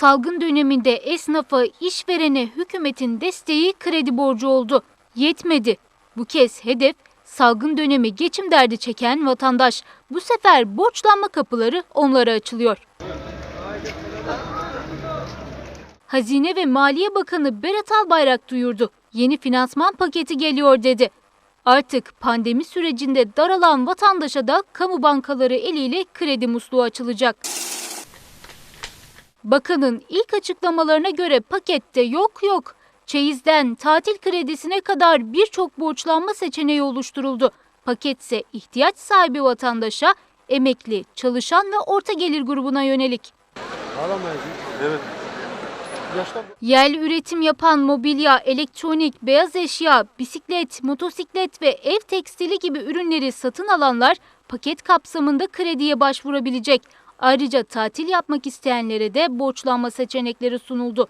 Salgın döneminde esnafa, işverene hükümetin desteği kredi borcu oldu. Yetmedi. Bu kez hedef salgın dönemi geçim derdi çeken vatandaş. Bu sefer borçlanma kapıları onlara açılıyor. Hazine ve Maliye Bakanı Berat Albayrak duyurdu. Yeni finansman paketi geliyor dedi. Artık pandemi sürecinde daralan vatandaşa da kamu bankaları eliyle kredi musluğu açılacak. Bakanın ilk açıklamalarına göre pakette yok yok. Çeyizden tatil kredisine kadar birçok borçlanma seçeneği oluşturuldu. Paketse ihtiyaç sahibi vatandaşa, emekli, çalışan ve orta gelir grubuna yönelik. Alamayız. Evet. Yerli üretim yapan mobilya, elektronik, beyaz eşya, bisiklet, motosiklet ve ev tekstili gibi ürünleri satın alanlar paket kapsamında krediye başvurabilecek. Ayrıca tatil yapmak isteyenlere de borçlanma seçenekleri sunuldu.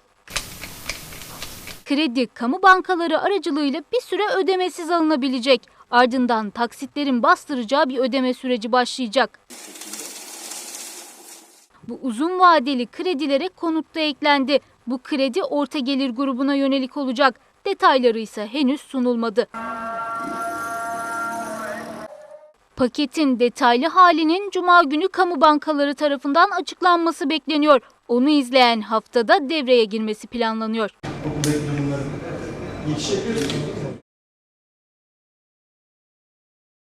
Kredi kamu bankaları aracılığıyla bir süre ödemesiz alınabilecek. Ardından taksitlerin bastıracağı bir ödeme süreci başlayacak. Bu uzun vadeli kredilere konut da eklendi. Bu kredi orta gelir grubuna yönelik olacak. Detayları ise henüz sunulmadı. Paketin detaylı halinin cuma günü kamu bankaları tarafından açıklanması bekleniyor. Onu izleyen haftada devreye girmesi planlanıyor. Yetişebiliyoruz.